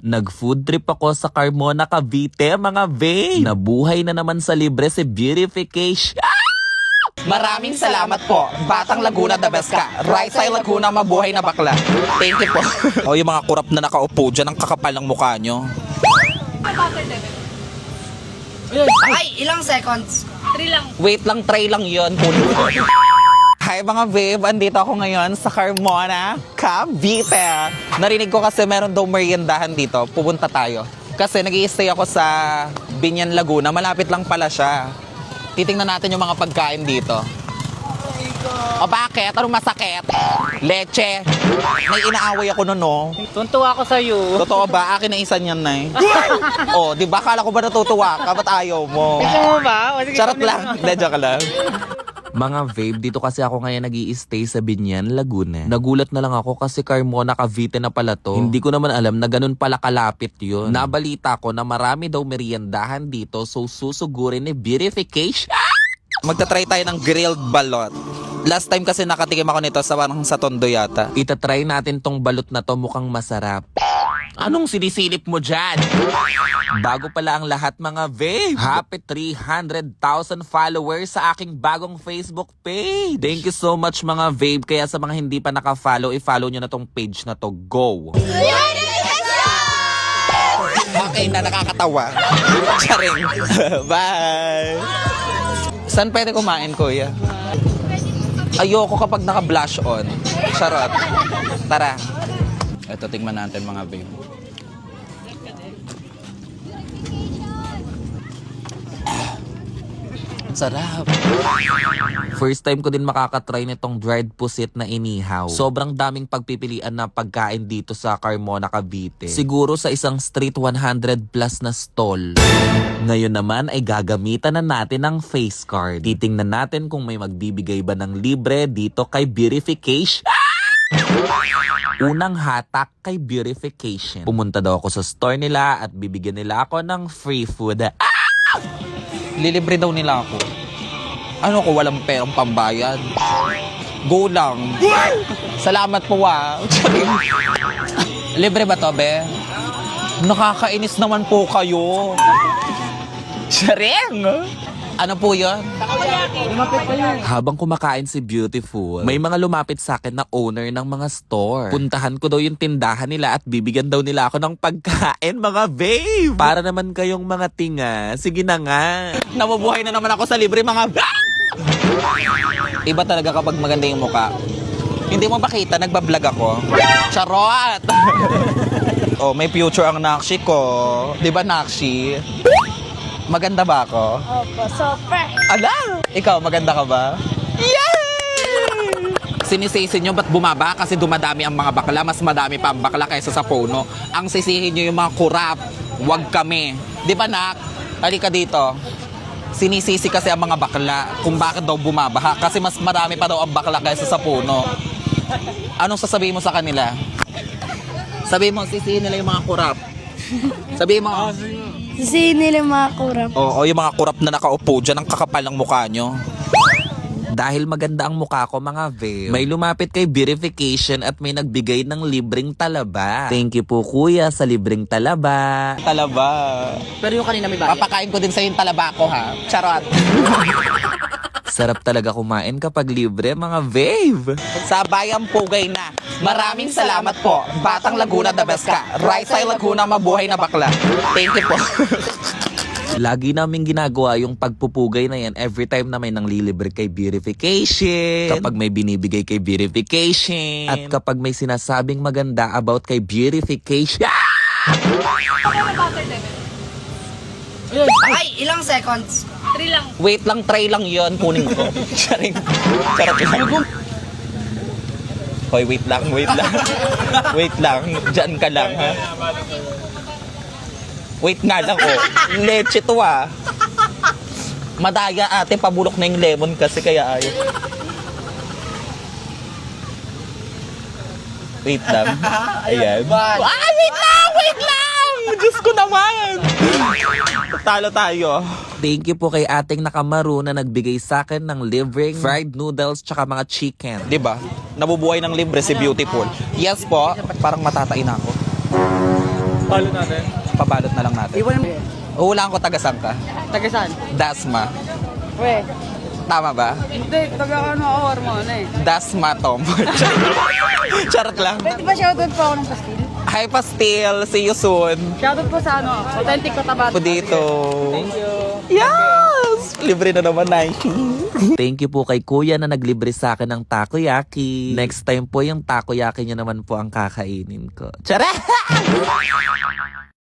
Nag-food trip ako sa Carmona, Cavite, mga babe. Nabuhay na naman sa libre si Beautification. Maraming salamat po. Batang Laguna the best ka. Right side Laguna mabuhay na bakla. Thank you po. o yung mga kurap na nakaupo dyan, ang kakapal ng mukha nyo. Ay, ilang seconds? Wait lang, try lang yun. Hi mga babe, andito ako ngayon sa Carmona, Cavite. Narinig ko kasi meron daw meriendahan dito. Pupunta tayo. Kasi nag stay ako sa Binyan, Laguna. Malapit lang pala siya. Titingnan natin yung mga pagkain dito. O bakit? Anong masakit? Leche. May inaaway ako nun, no? Tuntua ako sa'yo. Totoo ba? Akin na isa niyan, Nay. oh, di ba? Kala ko ba natutuwa ka? Ba't ayaw mo? Gusto mo ba? O, sige, Charot lang. mo. Hindi, joke lang. Mga babe, dito kasi ako ngayon nag stay sa Binyan, Laguna. Nagulat na lang ako kasi Carmona, Cavite na pala to. Hindi ko naman alam na ganun pala kalapit yun. Nabalita ko na marami daw meriendahan dito so susugurin ni Beautification. Magta-try tayo ng grilled balot. Last time kasi nakatikim ako nito sa parang sa Tondo yata. Itatry natin tong balot na to mukhang masarap. Anong sinisilip mo dyan? Bago pala ang lahat mga babe. Happy 300,000 followers sa aking bagong Facebook page. Thank you so much mga babe. Kaya sa mga hindi pa naka-follow, i-follow nyo na tong page na to. Go! Okay na nakakatawa. Charing. Bye! Saan pwede kumain, kuya? Ayoko kapag naka-blush on. Charot. Tara. Ito, tingnan natin mga babe. Sarap. First time ko din makakatry nitong dried pusit na inihaw. Sobrang daming pagpipilian na pagkain dito sa Carmona, Cavite. Siguro sa isang street 100 plus na stall. Ngayon naman ay gagamitan na natin ang face card. Titingnan natin kung may magbibigay ba ng libre dito kay Beautification. Unang hatak kay Beautification. Pumunta daw ako sa store nila at bibigyan nila ako ng free food. Lilibre daw nila ako. Ano ko, walang perang pambayad. Go lang. Salamat po ah. Libre ba to, be? Nakakainis naman po kayo. Sharing! Ano po yun? Habang kumakain si Beautiful, may mga lumapit sa akin na owner ng mga store. Puntahan ko daw yung tindahan nila at bibigyan daw nila ako ng pagkain, mga babe! Para naman kayong mga tinga. Sige na nga. Nabubuhay na naman ako sa libre mga... Iba talaga kapag maganda yung muka. Hindi mo ba kita? Nagbablog ako. Charot! oh, may future ang Nakshi ko. Di ba Nakshi? Maganda ba ako? Opo, super. Ala! Ikaw, maganda ka ba? Yay! Sinisisi nyo ba't bumaba? Kasi dumadami ang mga bakla. Mas madami pa ang bakla kaysa sa puno. Ang sisihin nyo yung mga kurap. Huwag kami. Di ba, Nak? Halika dito. Sinisisi kasi ang mga bakla kung bakit daw bumabaha. Kasi mas marami pa daw ang bakla kaysa sa puno. Anong sasabihin mo sa kanila? Sabihin mo, sisihin nila yung mga kurap. Sabihin mo, Kasi nila mga kurap. Oo, yung mga kurap na nakaupo dyan, ang kakapal ng mukha nyo. Dahil maganda ang mukha ko, mga babe, may lumapit kay Beautification at may nagbigay ng libreng talaba. Thank you po, kuya, sa libreng talaba. Talaba. Pero yung kanina may bayad. Papakain ko din sa yung talaba ko ha. Charot. Sarap talaga kumain kapag libre, mga babe. sa Bayang Pugay na. Maraming salamat po. Batang Laguna the best ka. Right side Laguna mabuhay na bakla. Thank you po. Lagi namin ginagawa yung pagpupugay na yan every time na may nanglilibre kay Beautification. Kapag may binibigay kay Beautification. At kapag may sinasabing maganda about kay Beautification. Ay, ilang seconds? Wait lang, try lang yon kunin ko. Charing. Charot lang. Hoy, wait lang, wait lang. wait lang, Diyan ka lang ha. Wait nga lang oh. Leche to ah. Madaya ate, pabulok na yung lemon kasi kaya ayaw. Wait lang. Ayan. Ah, wait lang! Wait lang! Diyos ko naman! Talo tayo. Thank you po kay ating nakamaru na nagbigay sa akin ng libreng fried noodles tsaka mga chicken. Di ba? Nabubuhay ng libre si Beautiful. Yes po. Parang matatain ako. Balot natin. Pabalot na lang natin. Iwan mo. Uhulaan ko taga-saan ka? Taga saan? Dasma. We. Tama ba? Hindi, taga ano ako, Armona eh. Dasma Tom. Charot lang. Pwede ba shoutout po ako ng pastil? Hi Pastil, see you soon. Shoutout po sa ano, authentic Cotabato. Ako dito. Thank you. Yes! Libre na naman, Nike. Thank you po kay kuya na naglibre sa akin ng takoyaki. Next time po yung takoyaki niya naman po ang kakainin ko. Tara!